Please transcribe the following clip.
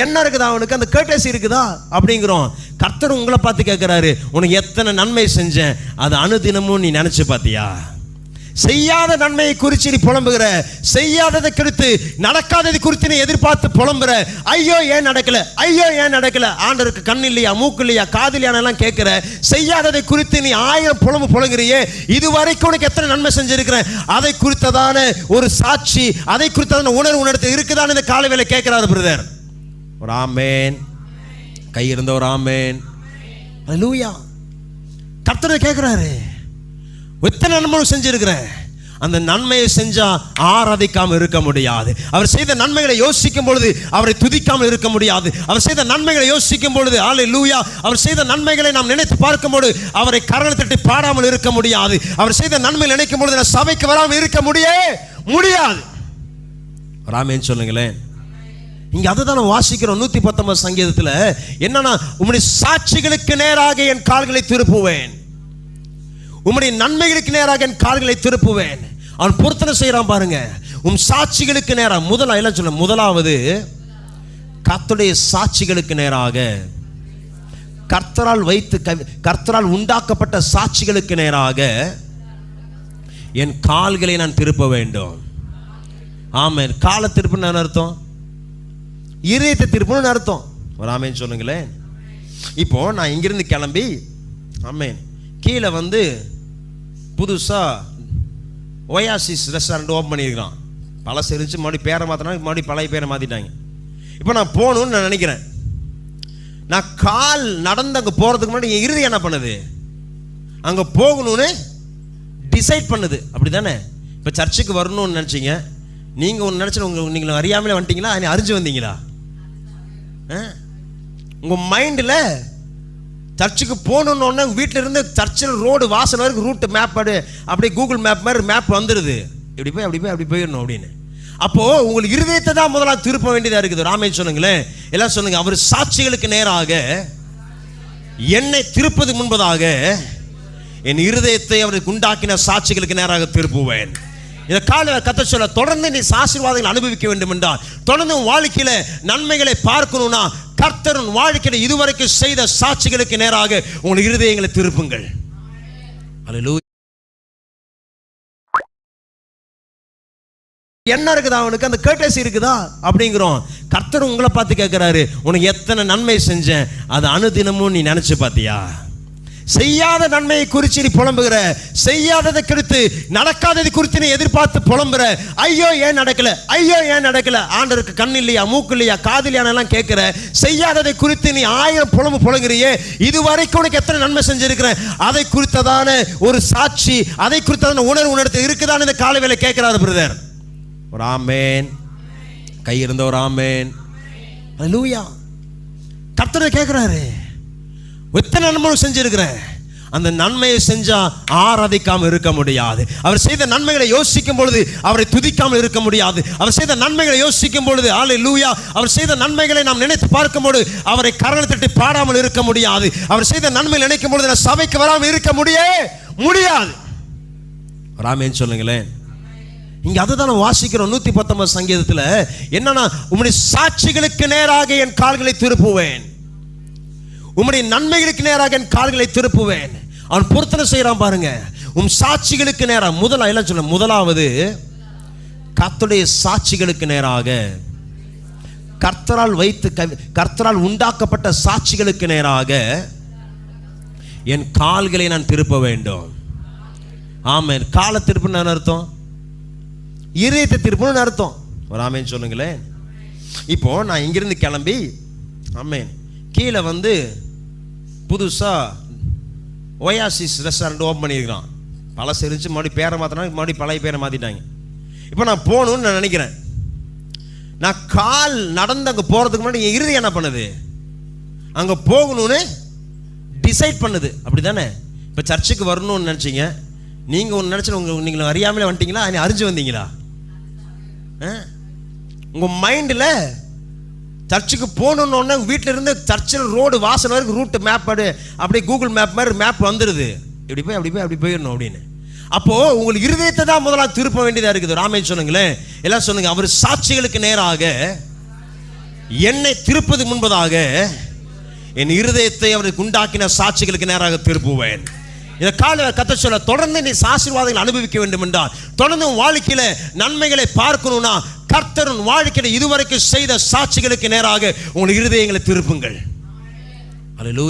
என்ன இருக்குதா அவனுக்கு? அந்த கேட்டசி இருக்குதா? அப்படிங்கிறோம். கர்த்தர் உங்களை பார்த்து கேட்குறாரு உனக்கு எத்தனை நன்மை செஞ்சேன்? அது அனுதினமும் நீ நினைச்சு பார்த்தியா? செய்யாத நன்மையை குறித்து நீ புலம்புகிற. செய்யாததை குறித்து நடக்காததை குறித்து நீ எதிர்பார்த்து புலம்புற. ஐயோ ஏன் நடக்கல? ஐயோ ஏன் நடக்கல? ஆண்டருக்கு கண் இல்லையா மூக்கு இல்லையா காதலியானெல்லாம் கேட்குற. செய்யாததை குறித்து நீ ஆயிரம் புலம்பு புலங்குறியே. இதுவரைக்கும் உனக்கு எத்தனை நன்மை செஞ்சிருக்கிறேன்? அதை குறித்ததான ஒரு சாட்சி அதை குறித்ததான உணர்வு உணர்த்து இருக்குதான்னு இந்த காலவேளை கேட்குறாரு பிரதர். ஒரு ஆமேன். கை இருந்த ஒரு ஆமேன். லூயா கர்த்தரை கேட்குறாரு எத்தனை நன்மை செஞ்சிருக்கிறேன். அந்த நன்மையை செஞ்சால் ஆராதிக்காமல் இருக்க முடியாது. அவர் செய்த நன்மைகளை யோசிக்கும் பொழுது அவரை துதிக்காமல் இருக்க முடியாது. அவர் செய்த நன்மைகளை யோசிக்கும் பொழுது ஆலை லூயா அவர் செய்த நன்மைகளை நாம் நினைத்து பார்க்கும்போது அவரை கரணை தட்டி பாடாமல் இருக்க முடியாது. அவர் செய்த நன்மை நினைக்கும் பொழுது நான் சபைக்கு வராமல் இருக்க முடியே முடியாது. ராமேன்னு சொல்லுங்களேன். இங்க அதுதான் நம்ம வாசிக்கிறோம். நூத்தி பத்தொன்பது சங்கீதத்துல என்னன்னா உம்முடைய சாட்சிகளுக்கு நேராக என் கால்களை திருப்புவேன். உம்முடைய நன்மைகளுக்கு நேராக என் கால்களை திருப்புவேன். அவன் பொருத்தனை செய்யறான் பாருங்க. உம் சாட்சிகளுக்கு நேராக முதலா எல்லாம் சொல்ல முதலாவது கர்த்தருடைய சாட்சிகளுக்கு நேராக. கர்த்தரால் வைத்து கர்த்தரால் உண்டாக்கப்பட்ட சாட்சிகளுக்கு நேராக என் கால்களை நான் திருப்ப வேண்டும். ஆமாம் காலை திருப்பின அர்த்தம்? இருதயத்தை திருப்பணும்னு அர்த்தம். ஒரு ஆமேன் சொல்லுங்களேன் இப்போ நான் இங்கிருந்து கிளம்பி ஆமேன் கீழே வந்து புதுசாக ஒயாசிஸ் ரெஸ்டாரண்ட் ஓப்பன் பண்ணியிருக்கிறான். பழசு இருந்துச்சு மறுபடியும் பேரை மாற்றினா மறுபடியும் பழைய பேரை மாற்றிட்டாங்க இப்போ நான் போகணும்னு நான் நினைக்கிறேன். நான் கால் நடந்து அங்கே போகிறதுக்கு முன்னாடி என் இறுதி என்ன பண்ணுது? அங்கே போகணும்னு டிசைட் பண்ணுது. அப்படி தானே இப்போ சர்ச்சுக்கு வரணும்னு நினச்சிங்க. நீங்கள் ஒன்று நினச்சி உங்கள் நீங்கள் அறியாமலே வந்துட்டீங்களா? நீ அறிஞ்சு வந்தீங்களா? உங்கள் மைண்டில் சர்ச்சுக்கு போகணுன்னு வீட்டில் இருந்து சர்ச்சில் ரோடு வாசல் வரைக்கும் ரூட் மேப் அப்படியே கூகுள் மேப் மாதிரி மேப் வந்துடுது இப்படி போய் அப்படி போய் அப்படி போயிடணும் அப்படின்னு. அப்போது உங்களுக்கு இருதயத்தை தான் முதலாக திருப்ப வேண்டியதாக இருக்குது. ராமே சொன்னுங்களேன் எல்லாம் சொல்லுங்கள் அவர் சாட்சிகளுக்கு நேராக என்னை திருப்பது முன்பதாக என் இருதயத்தை அவருக்கு உண்டாக்கின சாட்சிகளுக்கு நேராக திருப்புவேன். இந்த கால கத்த சொல்ல தொடர்ந்து நீ சாசிர்வாதங்கள் அனுபவிக்க வேண்டும் என்றால் தொடர்ந்து உன் வாழ்க்கையில நன்மைகளை பார்க்கணும்னா கர்த்தர் வாழ்க்கையில் வாழ்க்கையில இதுவரைக்கும் செய்த சாட்சிகளுக்கு நேராக உங்கள் இருதயங்களை திருப்புங்கள். அலலூ என்ன இருக்குதா அவனுக்கு? அந்த கேட்டசி இருக்குதா? அப்படிங்கிறோம். கர்த்தர் உங்களை பார்த்து கேட்குறாரு உனக்கு எத்தனை நன்மை செஞ்சேன் அது அனுதினமும் நீ நினச்சி பார்த்தியா? செய்யாத நன்மையை குறித்து நீ புலம்புகிற. செய்யாததை குறித்து நடக்காததை குறித்து நீ எதிர்பார்த்து புலம்புற. ஐயோ ஏன் நடக்கல? ஐயோ ஏன் நடக்கல? ஆண்டருக்கு கண் இல்லையா மூக்கு இல்லையா காதலியானெல்லாம் கேட்குற. செய்யாததை குறித்து நீ ஆயிரம் புலம்பு புலங்குறியே. இது வரைக்கும் உனக்கு எத்தனை நன்மை செஞ்சிருக்கிறேன்? அதை குறித்ததான ஒரு சாட்சி அதை குறித்ததான உணர்வு உணர்த்து இருக்குதான்னு இந்த காலை வேலை கேட்கிறாரு பிரதர். ஒரு ஆமேன். கையிருந்த ஒரு ஆமேன். லூயா கர்த்தரை கேட்குறாரு. எத்தனை நன்மை செஞ்சிருக்கிறேன்? அந்த நன்மையை செஞ்சால் ஆராதிக்காமல் இருக்க முடியாது. அவர் செய்த நன்மைகளை யோசிக்கும் பொழுது அவரை துதிக்காமல் இருக்க முடியாது. அவர் செய்த நன்மைகளை யோசிக்கும் பொழுது ஆலை லூயா அவர் செய்த நன்மைகளை நாம் நினைத்து பார்க்கும்போது அவரை கரணை தட்டி பாடாமல் இருக்க முடியாது. அவர் செய்த நன்மை நினைக்கும் பொழுது நான் சபைக்கு வராமல் இருக்க முடியே முடியாது. ராமேன்னு சொல்லுங்களேன். இங்க அதுதான் வாசிக்கிறோம் நூத்தி பத்தொன்பது சங்கீதத்துல. என்னன்னா உம்முடைய சாட்சிகளுக்கு நேராக என் கால்களை திருப்புவேன். உம்முடைய நன்மைகளுக்கு நேராக என் கால்களை திருப்புவேன். அவன் பொருத்தனை செய்கிறான் பாருங்க. உம் சாட்சிகளுக்கு நேராக முதலா எல்லாம் சொல்ல முதலாவது கர்த்தருடைய சாட்சிகளுக்கு நேராக. கர்த்தரால் வைத்து கவி- கர்த்தரால் உண்டாக்கப்பட்ட சாட்சிகளுக்கு நேராக என் கால்களை நான் திருப்ப வேண்டும். ஆமென். காலை திருப்பின அர்த்தம்? இருதயத்தை திருப்பணும்னு அர்த்தம்? ஒரு ஆமேன் சொல்லுங்களேன். இப்போ நான் இங்கிருந்து கிளம்பி ஆமேன். கீழே வந்து புதுசாக ஒயாசிஸ் ரெஸ்டாரண்ட் ஓப்பன் பண்ணியிருக்கிறான். பழசு இருந்துச்சு மறுபடியும் பேரை மாற்றினா மறுபடியும் பழைய பேரை மாற்றிட்டாங்க இப்போ நான் போகணும்னு நான் நினைக்கிறேன். நான் கால் நடந்து அங்கே போகிறதுக்கு முன்னாடி என் இறுதி என்ன பண்ணுது? அங்கே போகணும்னு டிசைட் பண்ணுது. அப்படி தானே இப்போ சர்ச்சுக்கு வரணும்னு நினச்சிங்க. நீங்கள் ஒன்று நினச்சி உங்கள் நீங்கள் அறியாமலே வந்துட்டீங்களா? அதை அறிஞ்சு வந்தீங்களா? உங்கள் மைண்டில் சர்ச்சுக்கு போகணுன்னொன்னே வீட்டில் இருந்து சர்ச்சில் ரோடு வாசல் வரைக்கும் ரூட்டு மேப் அப்படியே கூகுள் மேப் மாதிரி மேப் வந்துடுது இப்படி போய் அப்படி போய் அப்படி போயிடணும் அப்படின்னு. அப்போது உங்களுக்கு இருதயத்தை தான் முதலாக திருப்ப வேண்டியதாக இருக்குது. ராமே சொன்னுங்களேன் எல்லாம் சொன்னுங்க அவர் சாட்சிகளுக்கு நேராக என்னை திருப்பது முன்பதாக என் இருதயத்தை அவருக்கு உண்டாக்கின சாட்சிகளுக்கு நேராக திருப்புவேன். இதை கால கத்த சொல்ல தொடர்ந்து நீ ஆசீர்வாதங்கள் அனுபவிக்க வேண்டும் என்றால் தொடர்ந்து வாழ்க்கையில் நன்மைகளை பார்க்கணும்னா கர்த்தர் உன் வாழ்க்கையில் இதுவரைக்கும் செய்த சாட்சிகளுக்கு நேராக உங்கள் இருதயங்களை திருப்புங்கள். அலலூ